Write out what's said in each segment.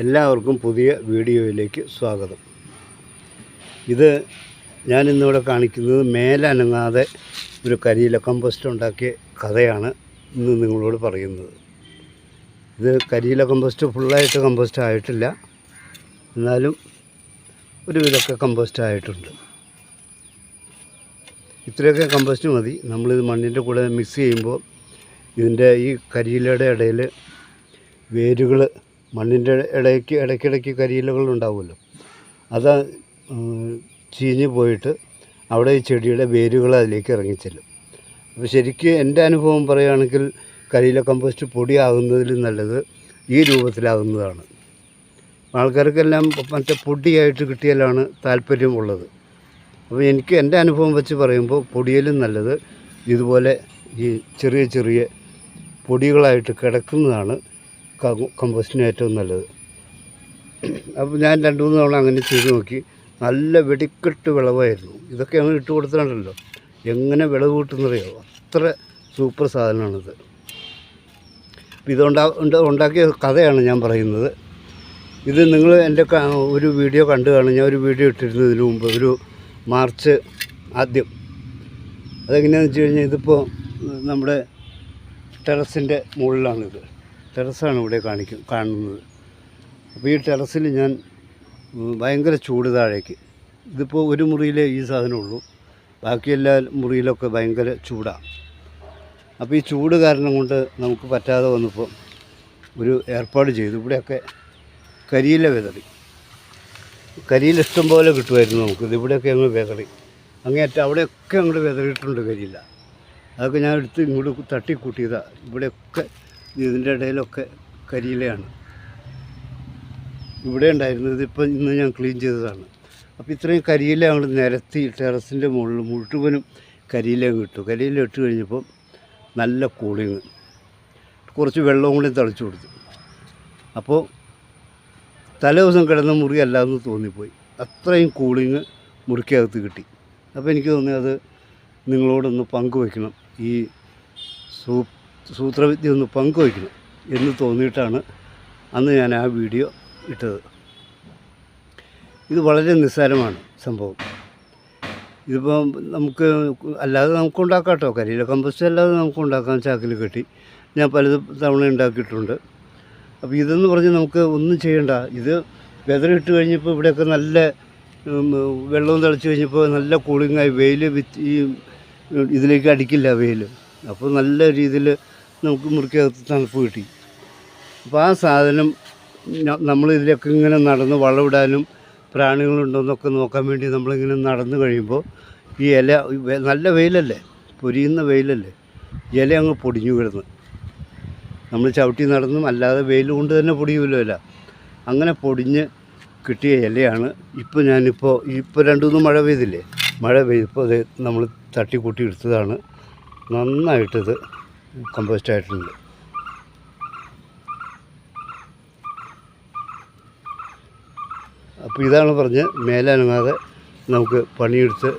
എല്ലാവർക്കും പുതിയ വീഡിയോയിലേക്ക് സ്വാഗതം. ഇത് ഞാനിന്നിവിടെ കാണിക്കുന്നത് മേലനങ്ങാതെ ഒരു കരിയില കമ്പോസ്റ്റ് ഉണ്ടാക്കിയ കഥയാണ് ഇന്ന് നിങ്ങളോട് പറയുന്നത്. ഇത് കരിയില കമ്പോസ്റ്റ് ഫുള്ളായിട്ട് കമ്പോസ്റ്റ് ആയിട്ടില്ല. എന്നാലും ഒരു ഒരുവിധമൊക്കെ കമ്പോസ്റ്റ് ആയിട്ടുണ്ട്. ഇത്രയൊക്കെ കമ്പോസ്റ്റ് മതി. നമ്മളിത് മണ്ണിന്റെ കൂടെ മിക്സ് ചെയ്യുമ്പോൾ ഇതിന്റെ ഈ കരിയിലയുടെ ഇടയിൽ വേരുകൾ മണ്ണിന്റെ ഇടയ്ക്ക് ഇടയ്ക്കിടയ്ക്ക് കരിയിലകൾ ഉണ്ടാവുമല്ലോ. അത് ചീഞ്ഞ് പോയിട്ട് അവിടെ ഈ ചെടിയുടെ വേരുകൾ അതിലേക്ക് ഇറങ്ങിച്ചെല്ലും. അപ്പോൾ ശരിക്കും എന്റെ അനുഭവം പറയുകയാണെങ്കിൽ കരിയില കമ്പോസ്റ്റ് പൊടിയാകുന്നതിൽ നല്ലത് ഈ രൂപത്തിലാകുന്നതാണ്. ആൾക്കാർക്കെല്ലാം മറ്റേ പൊടിയായിട്ട് കിട്ടിയാലാണ് താല്പര്യമുള്ളത് അപ്പോൾ എനിക്ക് എന്റെ അനുഭവം വെച്ച് പറയുമ്പോൾ പൊടിയിലും നല്ലത് ഇതുപോലെ ഈ ചെറിയ ചെറിയ പൊടികളായിട്ട് കിടക്കുന്നതാണ്. കമ്പോസ്റ്റിന് ഏറ്റവും നല്ലത്. അപ്പോൾ ഞാൻ രണ്ട് മൂന്ന് തവണ അങ്ങനെ ചെയ്ത് നോക്കി. നല്ല വെടിക്കെട്ട് വിളവായിരുന്നു. ഇതൊക്കെ അങ്ങ് ഇട്ട് കൊടുത്തിട്ടുണ്ടല്ലോ. എങ്ങനെ വിളവ് കിട്ടുന്നറിയോ? അത്ര സൂപ്പർ സാധനമാണിത്. അപ്പോൾ ഇതുണ്ടാ ഉണ്ടാക്കിയ കഥയാണ് ഞാൻ പറയുന്നത്. ഇത് നിങ്ങൾ എന്റെ ഒരു വീഡിയോ കണ്ടു കാണും. ഞാൻ ഒരു വീഡിയോ ഇട്ടിരുന്നതിന് മുമ്പ്. ഒരു മാർച്ച് ആദ്യം. അതെങ്ങനെയാണെന്ന് വെച്ച് കഴിഞ്ഞാൽ ഇതിപ്പോൾ നമ്മുടെ ടെറസിന്റെ മുകളിലാണിത്. ടെറസാണ് ഇവിടെ കാണിക്കും കാണുന്നത്. അപ്പോൾ ഈ ടെറസിൽ ഞാൻ ഭയങ്കര ചൂട് താഴേക്ക്. ഇതിപ്പോൾ ഒരു മുറിയിലേ ഈ സാധനമുള്ളൂ. ബാക്കി എല്ലാ മുറിയിലൊക്കെ ഭയങ്കര ചൂടാണ് അപ്പോൾ ഈ ചൂട് കാരണം കൊണ്ട് നമുക്ക് പറ്റാതെ വന്നപ്പോൾ ഒരു ഏർപ്പാട് ചെയ്തു. ഇവിടെയൊക്കെ കരിയില വിതറി. കരിയില ഇഷ്ടം പോലെ കിട്ടുമായിരുന്നു നമുക്ക്. ഇത് ഇവിടെയൊക്കെ ഞങ്ങൾ വിതറി. അങ്ങേയറ്റം അവിടെയൊക്കെ അങ്ങോട്ട് വിതറിയിട്ടുണ്ട് കരിയില. അതൊക്കെ ഞാൻ എടുത്ത് ഇങ്ങോട്ട് തട്ടിക്കൂട്ടിയതാണ് ഇവിടെയൊക്കെ ഇതിന്റെ ഇടയിലൊക്കെ കരിയിലയാണ്. ഇവിടെ ഉണ്ടായിരുന്നത് ഇപ്പം ഇന്ന് ഞാൻ ക്ലീൻ ചെയ്തതാണ്. അപ്പോൾ ഇത്രയും കരിയില ഞങ്ങൾ നിരത്തി ടെറസിന്റെ മുകളിൽ മുഴുവനും കരിയില കിട്ടും കരിയില ഇട്ട് കഴിഞ്ഞപ്പം നല്ല കൂളിങ്. കുറച്ച് വെള്ളവും കൂടി തളിച്ചു കൊടുത്തു. അപ്പോൾ തലേ ദിവസം കിടന്ന മുറി അല്ലാന്ന് തോന്നിപ്പോയി. അത്രയും കൂളിങ് മുറിക്കകത്ത് കിട്ടി. അപ്പോൾ എനിക്ക് തോന്നി അത് നിങ്ങളോടൊന്ന് പങ്കുവയ്ക്കണം. ഈ സൂ സൂത്രവിദ്യ ഒന്ന് പങ്കുവയ്ക്കണം എന്ന് തോന്നിയിട്ടാണ് അന്ന് ഞാൻ ആ വീഡിയോ ഇട്ടത്. ഇത് വളരെ നിസ്സാരമാണ് സംഭവം. ഇതിപ്പോൾ നമുക്ക് അല്ലാതെ നമുക്ക് ഉണ്ടാക്കാം കേട്ടോ കരിയില കമ്പോസ്റ്റ് അല്ലാതെ നമുക്ക് ഉണ്ടാക്കാം ചാക്കിൽ കെട്ടി ഞാൻ പല തവണ ഉണ്ടാക്കിയിട്ടുണ്ട്. അപ്പോൾ ഇതെന്ന് പറഞ്ഞ് നമുക്ക് ഒന്നും ചെയ്യണ്ട. ഇത് വെതറിട്ട് കഴിഞ്ഞപ്പോൾ ഇവിടെയൊക്കെ നല്ല വെള്ളം തളിച്ച് കഴിഞ്ഞപ്പോൾ നല്ല കൂളിങ്ങായി വെയിൽ വിത്ത് ഈ ഇതിലേക്ക് അടിക്കില്ല വെയിൽ അപ്പോൾ നല്ല രീതിയിൽ നമുക്ക് മുറിക്കകത്ത് തണുപ്പ് കിട്ടി. അപ്പോൾ ആ സാധനം നമ്മൾ ഇതിലൊക്കെ ഇങ്ങനെ നടന്ന് വളമിടാനും പ്രാണികളുണ്ടോയെന്നൊക്കെ നോക്കാൻ വേണ്ടി നമ്മളിങ്ങനെ നടന്നു കഴിയുമ്പോൾ ഈ ഇല നല്ല വെയിലല്ലേ? പൊരിയുന്ന വെയിലല്ലേ? ഇല അങ്ങ് പൊടിഞ്ഞു കിടന്ന്. നമ്മൾ ചവിട്ടി നടന്നും അല്ലാതെ വെയിൽ കൊണ്ട് തന്നെ പൊടിയുമല്ലോ ഇല. അങ്ങനെ പൊടിഞ്ഞ് കിട്ടിയ ഇലയാണ് ഇപ്പോൾ ഞാനിപ്പോൾ ഇപ്പോൾ രണ്ടു മൂന്ന് മഴ പെയ്തില്ലേ? മഴ പെയ്തപ്പോൾ അത് നമ്മൾ തട്ടിക്കൂട്ടി എടുത്തതാണ്. നന്നായിട്ടിത് കമ്പോസ്റ്റ് ആയിട്ടുണ്ട് അപ്പോൾ ഇതാണ് പറഞ്ഞ് മേലനങ്ങാതെ നമുക്ക് പണിയെടുത്ത്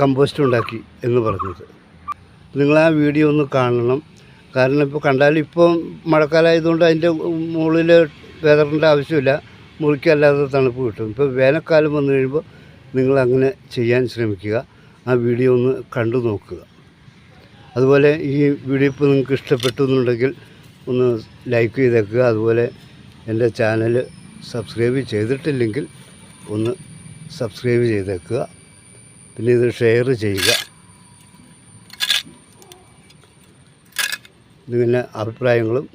കമ്പോസ്റ്റ് ഉണ്ടാക്കി എന്ന് പറഞ്ഞത്. നിങ്ങൾ ആ വീഡിയോ ഒന്ന് കാണണം. കാരണം ഇപ്പോൾ കണ്ടാൽ ഇപ്പം മഴക്കാലമായതുകൊണ്ട് അതിന്റെ മുകളിൽ വെതറിന്റെ ആവശ്യമില്ല. മുറിക്കല്ലാതെ തണുപ്പ് കിട്ടും. ഇപ്പോൾ വേനൽക്കാലം വന്നു കഴിയുമ്പോൾ നിങ്ങൾ അങ്ങനെ ചെയ്യാൻ ശ്രമിക്കുക. ആ വീഡിയോ ഒന്ന് കണ്ടു നോക്കുക. അതുപോലെ ഈ വീഡിയോ ഇപ്പോൾ നിങ്ങൾക്ക് ഇഷ്ടപ്പെട്ടു എന്നുണ്ടെങ്കിൽ ഒന്ന് ലൈക്ക് ചെയ്തേക്കുക. അതുപോലെ എന്റെ ചാനൽ സബ്സ്ക്രൈബ് ചെയ്തിട്ടില്ലെങ്കിൽ ഒന്ന് സബ്സ്ക്രൈബ് ചെയ്തേക്കുക. പിന്നെ ഇത് ഷെയർ ചെയ്യുക. നിങ്ങളുടെ അഭിപ്രായങ്ങളും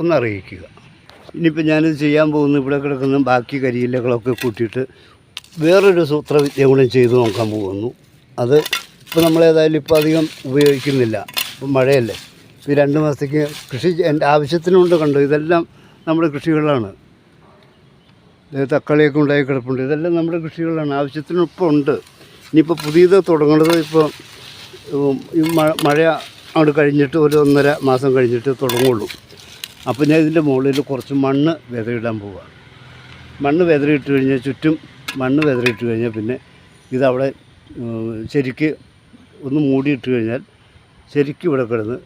ഒന്ന് അറിയിക്കുക. ഇനിയിപ്പോൾ ഞാനിത് ചെയ്യാൻ പോകുന്നു. ഇവിടെ കിടക്കുന്ന ബാക്കി കരിയിലകളൊക്കെ കൂട്ടിയിട്ട് വേറൊരു സൂത്രവിദ്യ കൂടെ ചെയ്തു നോക്കാൻ പോകുന്നു. അത് ഇപ്പോൾ നമ്മൾ ഏതായാലും ഇപ്പോൾ അധികം ഉപയോഗിക്കുന്നില്ല. ഇപ്പം മഴയല്ലേ. ഈ രണ്ട് മാസത്തേക്ക് കൃഷി എന്റെ ആവശ്യത്തിനുണ്ട് കണ്ടു? ഇതെല്ലാം നമ്മുടെ കൃഷികളാണ്. തക്കാളിയൊക്കെ ഉണ്ടായി കിടപ്പുണ്ട്. ഇതെല്ലാം നമ്മുടെ കൃഷികളാണ്. ആവശ്യത്തിന് ഇപ്പോൾ ഉണ്ട്. ഇനിയിപ്പോൾ പുതിയത് തുടങ്ങുന്നത് ഇപ്പോൾ ഈ മഴ മഴ അങ്ങോട്ട് കഴിഞ്ഞിട്ട് ഒരു ഒന്നര മാസം കഴിഞ്ഞിട്ട് തുടങ്ങുള്ളൂ. അപ്പോൾ ഞാൻ ഇതിന്റെ മുകളിൽ കുറച്ച് മണ്ണ് വിതറിയിടാൻ പോവുക മണ്ണ് വിതറിയിട്ട് കഴിഞ്ഞാൽ ചുറ്റും മണ്ണ് വിതറിയിട്ട് കഴിഞ്ഞാൽ പിന്നെ ഇതവിടെ ശരിക്ക് ഒന്ന് മൂടിയിട്ട് കഴിഞ്ഞാൽ ശരിക്കും ഇവിടെ കിടന്ന്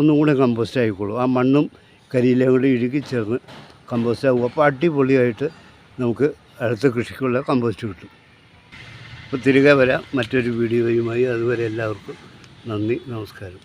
ഒന്നും കൂടെ കമ്പോസ്റ്റ് ആയിക്കോളും. ആ മണ്ണും കരിയിലും കൂടി ഇഴുകി ചേർന്ന് കമ്പോസ്റ്റ് ആകും. അപ്പോൾ അടിപൊളിയായിട്ട് നമുക്ക് അടുത്ത കൃഷിക്കുള്ള കമ്പോസ്റ്റ് കിട്ടും. അപ്പോൾ തിരികെ വരാം. മറ്റൊരു വീഡിയോയുമായി അതുവരെ എല്ലാവർക്കും നന്ദി നമസ്കാരം.